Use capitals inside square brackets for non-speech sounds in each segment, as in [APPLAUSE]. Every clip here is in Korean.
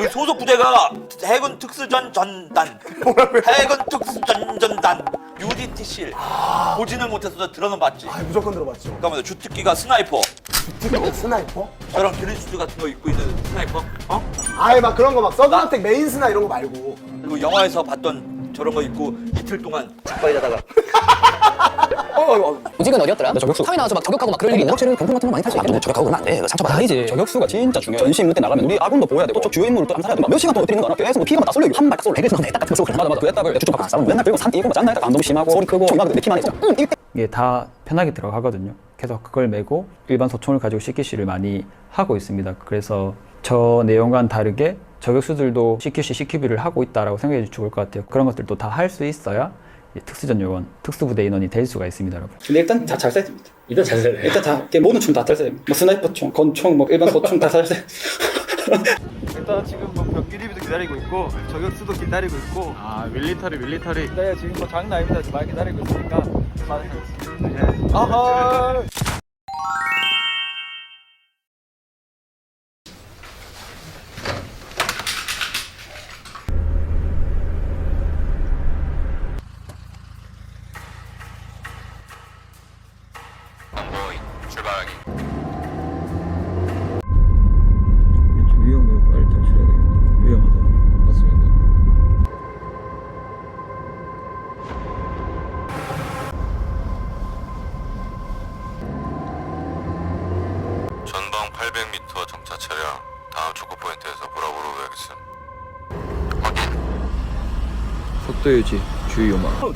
그 소속 부대가 해군 특수전 전단. 해군 특수전 전단. UDT실. 보지는 못했어도 들어는 봤지. 아, 무조건 들어봤죠. 잠깐만요. 주특기가 스나이퍼. 특히 스나이퍼? 저런 그린슈트 같은 거 입고 있는 스나이퍼. 어? 아예 막 그런 거 막 서든어택 메인스나 이런 거 말고. 그리고 영화에서 봤던 저런 거 입고 이틀 동안 작발이다가 어. 조직은 어디였더라? 저격수. 사회 나와서 막 저격하고 막 그럴 일이 있나? 사실은 병풍 같은 거 많이 탈수 있겠는데 저격하고 그러면 안 돼 상처받아 아니지 저격수가 진짜 중요해 전시 임무 때 나가면 우리 아군도 보여야 되고 저 주요 인물을 또 암살해야 되고 몇 시간 동안 뛰는 거 알아? 계속 뭐 피가 막다 쏠려 한발 쏠려 해결 너네 딱 같은 거 쏘고 맞아 맞아 그 애답을 갖고 싸우면 맨날 그리고 산 뛰고 막 짠나 안 너무 심하고 소리 크고 피만 했잖아 응 일대 이게 다 편하게 들어가거든요. 그래서 그걸 메고 일반 소총을 가지고 CQC를 많이 하고 있습니다. 그래서 저 내용과는 다르게 저격수들도 CQC, CQB를 하고 있다라고 생각해 주시면 좋을 것 같아요. 그런 것들도 다 할 수 있어야 이 특수전 요원, 특수부대 인원이 될 수가 있습니다, 여러분. 근데 일단 다 잘 써야 됩니다. 일단 잘 써야 돼. 일단 다 모든 총 다 잘 써야 됩니다. 뭐 스나이퍼 총, 건총, 뭐 일반 소총 다 잘 써야 [LAUGHS] 일단 지금 뭐 벽기리비도 기다리고 있고 저격수도 기다리고 있고 아 밀리터리 밀리터리 네 지금 뭐 장난 아닙니다 지금 많이 기다리고 있으니까 네. 아하 속도 유지, 주의 요망. 리뷰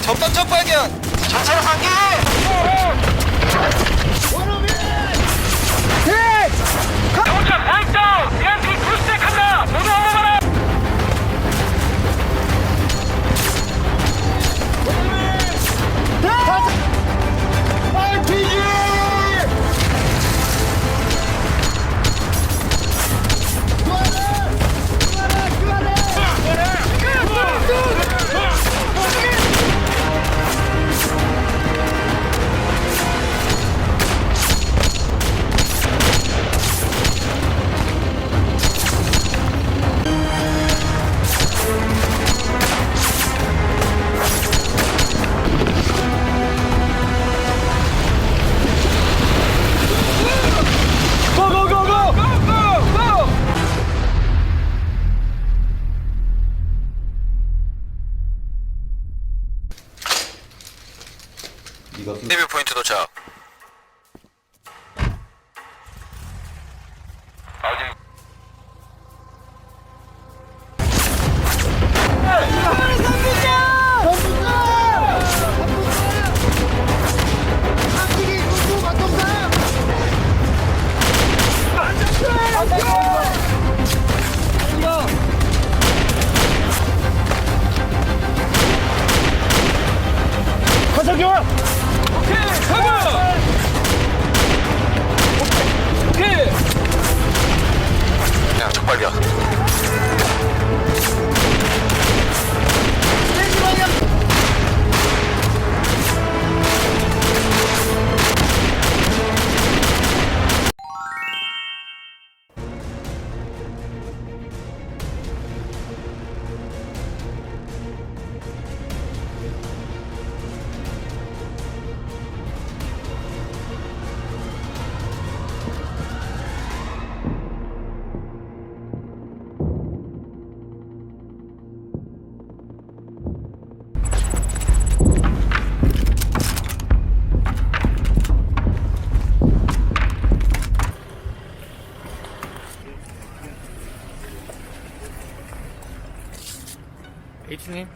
H님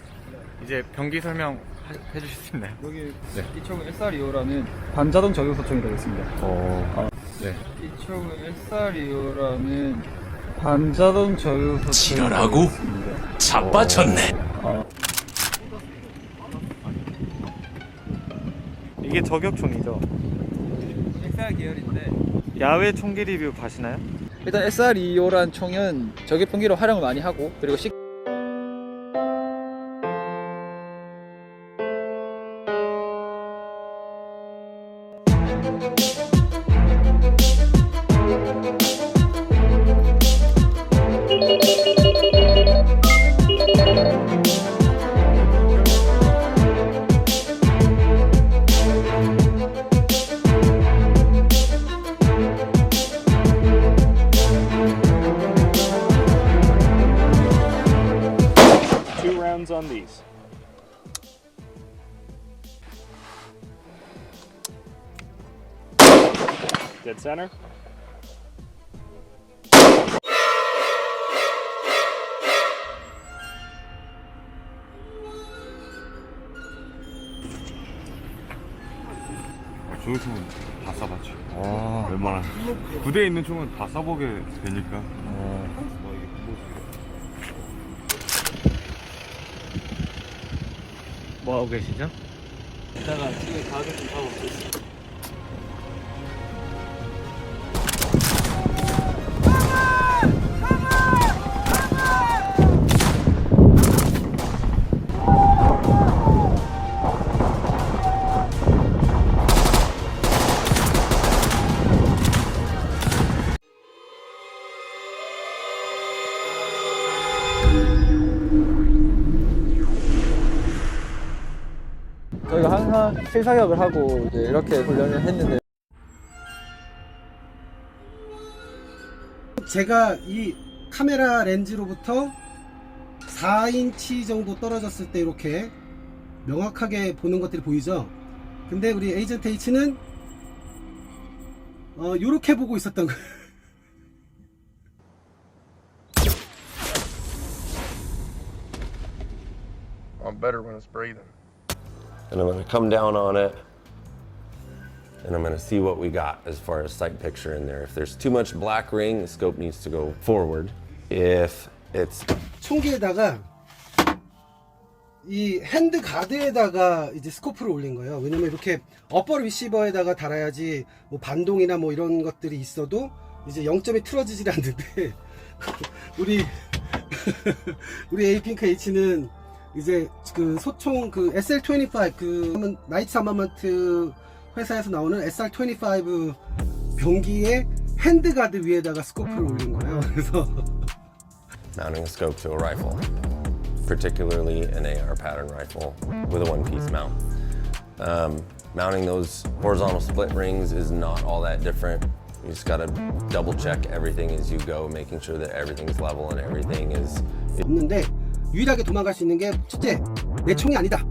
이제 병기 설명 하- 해주실 수 있나요? 여기 이 총은 SR2호라는 반자동 저격 소총이 되겠습니다. 어, 네. 이 총은 SR2호라는 반자동 저격 소총이 지랄하고? 되겠습니다. 자빠졌네 이게 저격총이죠? XR 계열인데 야외 총기 리뷰 가시나요? 일단 SR2호란 총은 저격 풍기로 활용을 많이 하고 그리고 시 hands on these. Dead center. 조이총은 다 써봤지. 웬만한 아. 부대에 있는 총은 다 써보게 되니까. 아. 뭐 하고 계시죠? 이따가 집에 가게 좀 하고 있어요. 저희가 항상 실사격을 하고 이제 이렇게 훈련을 했는데 제가 이 카메라 렌즈로부터 4인치 정도 떨어졌을 때 이렇게 명확하게 보는 것들이 보이죠? 근데 우리 에이전트 H는 어, 요렇게 보고 있었던 거예요. I'm better when it's breathing. And I'm to come down on it and I'm to see what we got as far as sight picture in there. If there's too much black ring, the scope needs to go forward. If it's 총기에다가 이 핸드 가드에다가 이제 스코프를 올린 거예요. 왜냐면 이렇게 어퍼 리시버에다가 달아야지 뭐 반동이나 뭐 이런 것들이 있어도 이제 0점이 틀어지질 않는데 우리 우리 에이핑크 H는 이제 그 소총 그 SL25 그 나이트 아마먼트 회사에서 나오는 SR25 병기에 핸드 가드 위에다가 스코프를 올린 거예요. 그래서 mounting a scope to a rifle, particularly an AR pattern rifle with a one piece mount. Um, mounting those horizontal split rings is not all that different. You just gotta double check everything as you go, making sure that everything's level and everything is 없는데 유일하게 도망갈 수 있는 게 첫째 내 총이 아니다.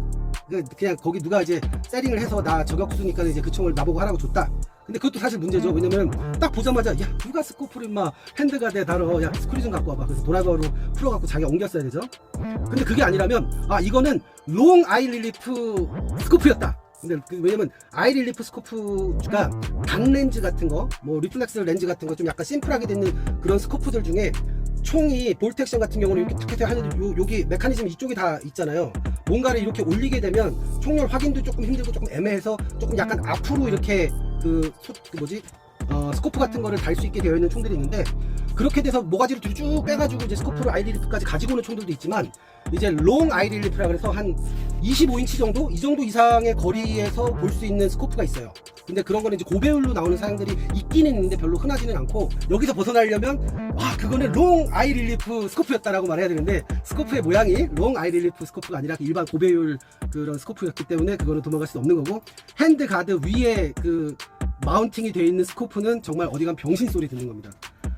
그- 그냥 거기 누가 이제 세링을 해서 나 저격수니까 이제 그 총을 나보고 하라고 줬다. 근데 그것도 사실 문제죠. 왜냐면 딱 보자마자 야 누가 스코프를 막 핸드가 돼 다뤄 야 스크류 좀 갖고 와봐. 그래서 드라이버로 풀어갖고 자기가 옮겼어야 되죠. 근데 그게 아니라면 아 이거는 롱 아이 릴리프 스코프였다. 근데 그 왜냐면 아이 릴리프 스코프가 각 렌즈 같은 거, 뭐 리플렉스 렌즈 같은 거 좀 약간 심플하게 되는 그런 스코프들 중에 총이 볼트 액션 같은 경우는 이렇게 툭 해서 하는 요, 여기 메커니즘 이쪽이 다 있잖아요. 뭔가를 이렇게 올리게 되면 총열 확인도 조금 힘들고 조금 애매해서 조금 약간 앞으로 이렇게 그, 소, 그 뭐지 어, 스코프 같은 거를 달 수 있게 되어 있는 총들이 있는데 그렇게 돼서 모가지를 뒤로 쭉 빼가지고 이제 스코프를 아이릴리프까지 가지고 오는 총들도 있지만 이제 롱 아이릴리프라 그래서 한 25인치 정도 이 정도 이상의 거리에서 볼 수 있는 스코프가 있어요. 근데 그런 거는 이제 고배율로 나오는 사양들이 있기는 있는데 별로 흔하지는 않고 여기서 벗어나려면 와 그거는 롱 아이 릴리프 스코프였다라고 말해야 되는데 스코프의 모양이 롱 아이 릴리프 스코프가 아니라 일반 고배율 그런 스코프였기 때문에 그거는 도망갈 수 없는 거고 핸드 가드 위에 그 마운팅이 되어 있는 스코프는 정말 어디 간 병신 소리 듣는 겁니다.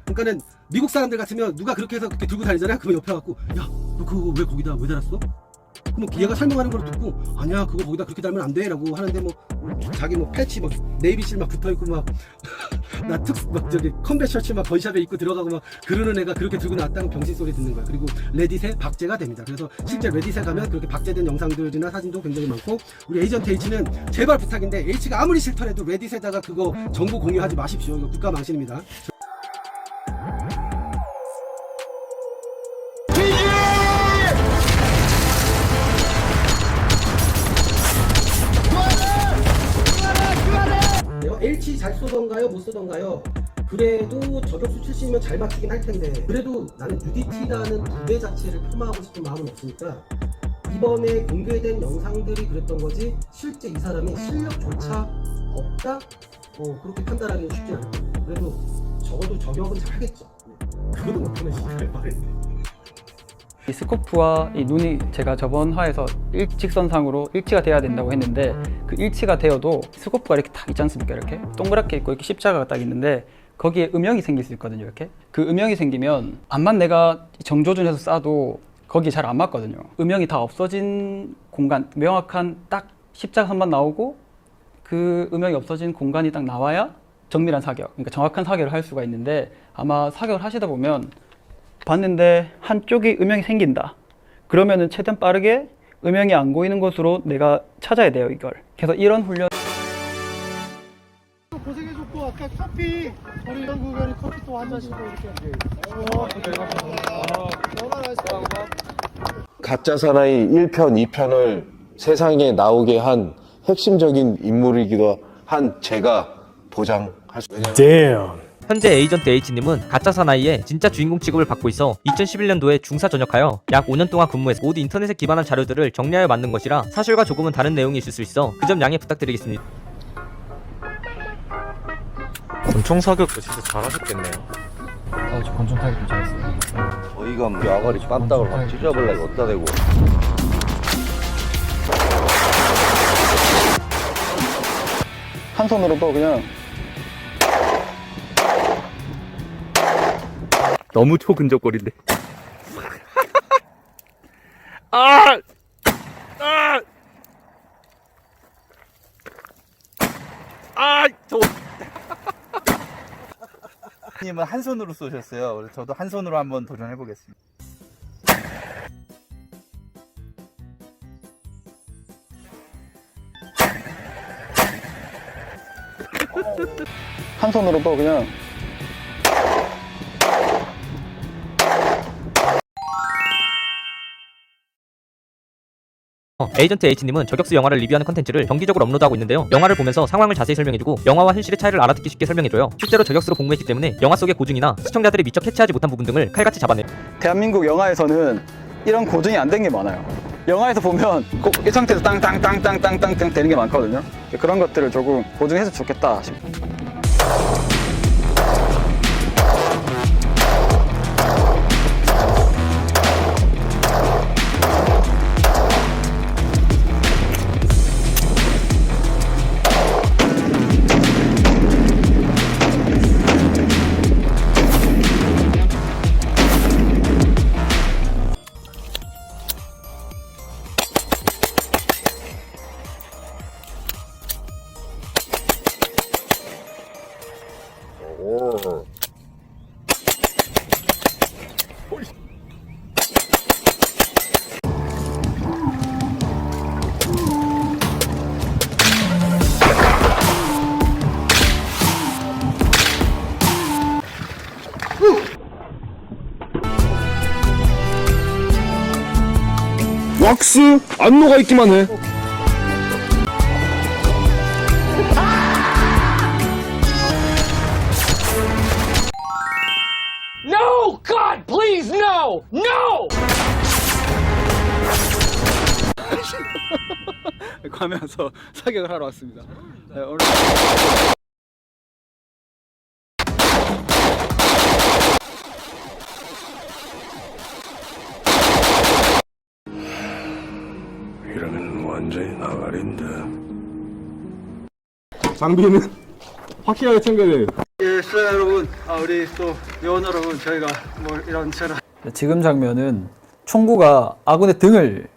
그러니까는 미국 사람들 같으면 누가 그렇게 해서 그렇게 들고 다니잖아요. 그러면 옆에 가고 야 너 그거 왜 거기다 왜 달았어? 그럼 얘가 설명하는 걸 듣고 아니야 그거 거기다 그렇게 달면 안 돼라고 하는데 뭐 자기 뭐 패치 막 네이비실 막 붙어 있고 막 나 특 막 저기 컴뱃 셔츠 막 건샵에 입고 들어가고 막 그러는 애가 그렇게 들고 나왔다는 병신 소리 듣는 거야. 그리고 레딧에 박제가 됩니다. 그래서 실제 레딧에 가면 그렇게 박제된 영상들이나 사진도 굉장히 많고 우리 에이전트 H는 제발 부탁인데 H가 아무리 싫더라도 레딧에다가 그거 정보 공유하지 마십시오. 이거 국가 망신입니다. LC 잘 쏘던가요? 못 쏘던가요? 그래도 저격수 출신이면 잘 맞추긴 할 텐데 그래도 나는 UDT라는 부대 자체를 폄하하고 싶은 마음은 없으니까 이번에 공개된 영상들이 그랬던 거지 실제 이 사람이 실력조차 없다? 어 그렇게 판단하기는 쉽지 않아요 그래도 적어도 저격은 잘 하겠죠 네. 그것도 못하면 씨발 말했네 이 스코프와 이 눈이 제가 저번 화에서 일직선상으로 일치가 돼야 된다고 했는데 그 일치가 되어도 스코프가 이렇게 딱 있지 않습니까? 이렇게 동그랗게 있고 이렇게 십자가가 딱 있는데 거기에 음영이 생길 수 있거든요. 이렇게 그 음영이 생기면 암만 내가 정조준해서 쏴도 거기 잘 안 맞거든요. 음영이 다 없어진 공간, 명확한 딱 십자가 선만 나오고 그 음영이 없어진 공간이 딱 나와야 정밀한 사격, 그러니까 정확한 사격을 할 수가 있는데 아마 사격을 하시다 보면 봤는데 한쪽이 음영이 생긴다. 그러면은 최대한 빠르게 음영이 안 보이는 곳으로 내가 찾아야 돼요, 이걸. 그래서 이런 훈련 고생해줬고 아까 커피 우리 연구관이 커피 또 한 잔씩 이렇게 가짜 사나이 1편, 2편을 세상에 나오게 한 핵심적인 인물이기도 한 제가 보장할 수 있습니다. 현재 에이전트 H님은 가짜 사나이의 진짜 주인공 취급을 받고 있어 2011년도에 중사 전역하여 약 5년 동안 근무해서 모두 인터넷에 기반한 자료들을 정리하여 만든 것이라 사실과 조금은 다른 내용이 있을 수 있어 그 점 양해 부탁드리겠습니다. 권총 사격도 진짜 잘하셨겠네요. 어, 저 권총 타기 좀 잘했어요. 어이가 없는 아가리 깜짝을 확 찢어버리고 어디다 대고 한 손으로도 그냥 너무 초근접거린데. [LAUGHS] 아! 아! 아! 저 님은 한 손으로 쏘셨어요. 그래서 저도 한 손으로 한번 도전해 보겠습니다. 한 손으로도 그냥 어, 에이전트 H님은 저격수 영화를 리뷰하는 컨텐츠를 정기적으로 업로드하고 있는데요. 영화를 보면서 상황을 자세히 설명해주고 영화와 현실의 차이를 알아듣기 쉽게 설명해줘요. 실제로 저격수로 복무했기 때문에 영화 속의 고증이나 시청자들이 미처 캐치하지 못한 부분 등을 칼같이 잡아내. 대한민국 영화에서는 이런 고증이 안 된 게 많아요. 영화에서 보면 꼭 이 상태에서 땅땅땅땅땅땅 되는 게 많거든요. 그런 것들을 조금 고증해서 좋겠다 싶어요. 왁스 안 녹아 있기만 해. No! God, please, no! No! [LAUGHS] 가면서 사격을 하러 왔습니다. 네, 오늘 완전히 나가린다. 장비는 확실하게 챙겨야 돼요. 예, 시청자 여러분, 아, 우리 또 요원 여러분, 저희가 뭐 이런 저런 지금 장면은 총구가 아군의 등을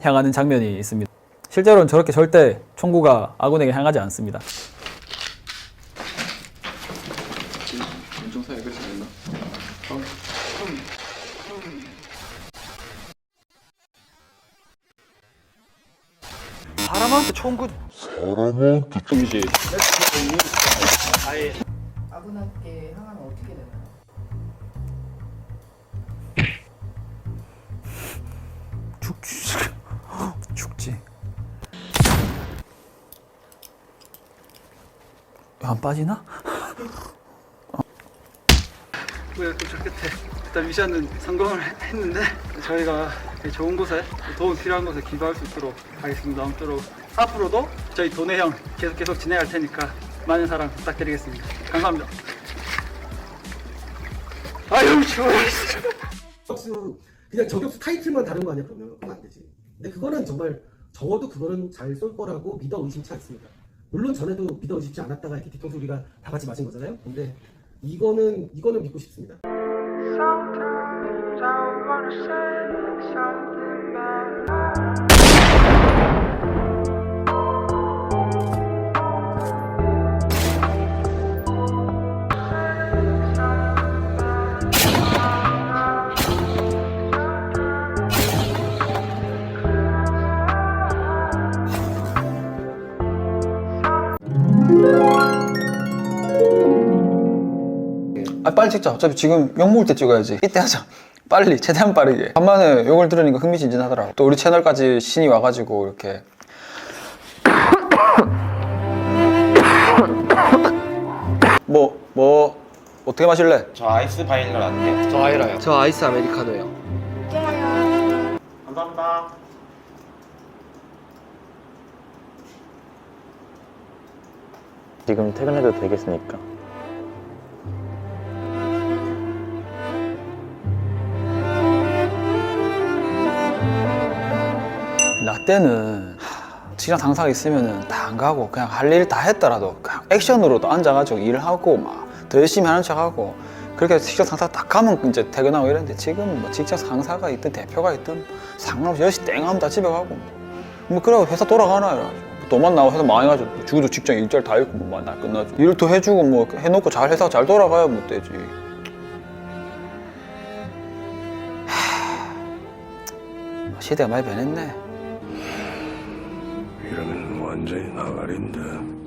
향하는 장면이 있습니다. 실제로는 저렇게 절대 총구가 아군에게 향하지 않습니다. 사람한테 총구 아군한테 향하면 어떻게 되나요? 죽지. [LAUGHS] 죽지. 안 빠지나? 우리가 도착 끝에 일단 미션은 성공을 했는데 저희가 되게 좋은 곳에 도움 필요한 곳에 기부할 수 있도록 하겠습니다. 아무쪼록 앞으로도 저희 도내형 계속 계속 진행할 테니까 많은 사랑 부탁드리겠습니다. 감사합니다. 아유 추워. 저격수 그냥 저격수 타이틀만 다른 거 아니야 그러면 그러면 안 되지. 근데 그거는 정말 적어도 그거는 잘 쏠 거라고 믿어 의심치 않습니다. 물론 전에도 믿어 의심치 않았다가 이렇게 뒤통수 우리가 다 같이 맞은 거잖아요. 근데 이거는 이거는 믿고 싶습니다. 찍자 어차피 지금 욕 먹을 때 찍어야지 이때 하자 [LAUGHS] 빨리 최대한 빠르게 간만에 욕을 들으니까 흥미진진하더라고 또 우리 채널까지 신이 와가지고 이렇게 [COUGHS] 뭐 뭐 어떻게 마실래? 저 아이스 바닐라 라떼. 저 아이라요 저 아이스 아메리카노요. 감사합니다. 지금 퇴근해도 되겠습니까? 때는 하, 직장 상사가 있으면은 다 안 가고 그냥 할 일 다 했더라도 그냥 액션으로도 앉아가지고 일을 하고 막 더 열심히 하는 척하고 그렇게 직장 상사 딱 가면 이제 퇴근하고 이랬는데 지금 뭐 직장 상사가 있든 대표가 있든 상관없이 10시 땡 하면 다 집에 가고 뭐. 그러고 회사 돌아가나요 돈만 나고 회사 망해가지고 죽어도 직장 일자리 다 잃고 뭐날 끝나죠. 일도 해주고 뭐 해놓고 잘 회사 잘 돌아가야 뭐 되지. 하, 시대가 많이 변했네 이러면 완전히 나가린다.